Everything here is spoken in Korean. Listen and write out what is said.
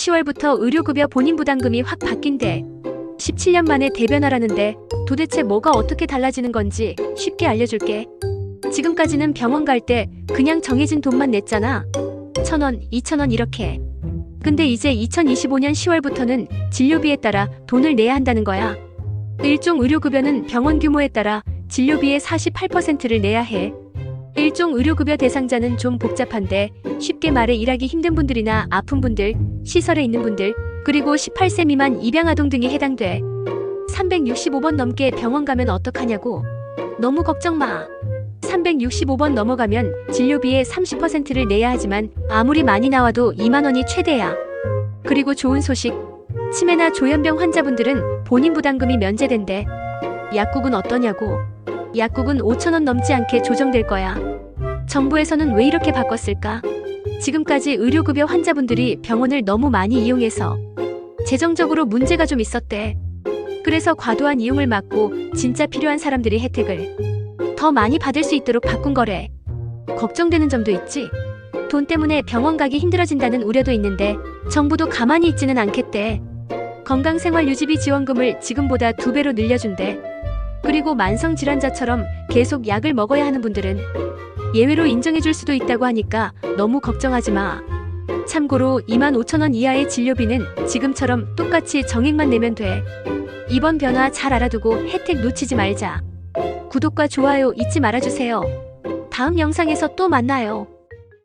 10월부터 의료급여 본인 부담금이 확 바뀐대. 17년 만에 대변하라는데 도대체 뭐가 어떻게 달라지는 건지 쉽게 알려줄게. 지금까지는 병원 갈 때 그냥 정해진 돈만 냈잖아. 천 원, 이천 원 이렇게. 근데 이제 2025년 10월부터는 진료비에 따라 돈을 내야 한다는 거야. 일종 의료급여는 병원 규모에 따라 진료비의 48%를 내야 해. 일종 의료급여 대상자는 좀 복잡한데 쉽게 말해 일하기 힘든 분들이나 아픈 분들, 시설에 있는 분들, 그리고 18세 미만 입양아동 등이 해당돼. 365번 넘게 병원 가면 어떡하냐고. 너무 걱정 마. 365번 넘어가면 진료비의 30%를 내야 하지만 아무리 많이 나와도 2만 원이 최대야. 그리고 좋은 소식. 치매나 조현병 환자분들은 본인 부담금이 면제된대. 약국은 어떠냐고. 약국은 5천 원 넘지 않게 조정될 거야. 정부에서는 왜 이렇게 바꿨을까? 지금까지 의료급여 환자분들이 병원을 너무 많이 이용해서 재정적으로 문제가 좀 있었대. 그래서 과도한 이용을 막고 진짜 필요한 사람들이 혜택을 더 많이 받을 수 있도록 바꾼 거래. 걱정되는 점도 있지. 돈 때문에 병원 가기 힘들어진다는 우려도 있는데 정부도 가만히 있지는 않겠대. 건강생활 유지비 지원금을 지금보다 두 배로 늘려준대. 그리고 만성 질환자처럼 계속 약을 먹어야 하는 분들은 예외로 인정해 줄 수도 있다고 하니까 너무 걱정하지 마. 참고로 2만 5천 원 이하의 진료비는 지금처럼 똑같이 정액만 내면 돼. 이번 변화 잘 알아두고 혜택 놓치지 말자. 구독과 좋아요 잊지 말아주세요. 다음 영상에서 또 만나요.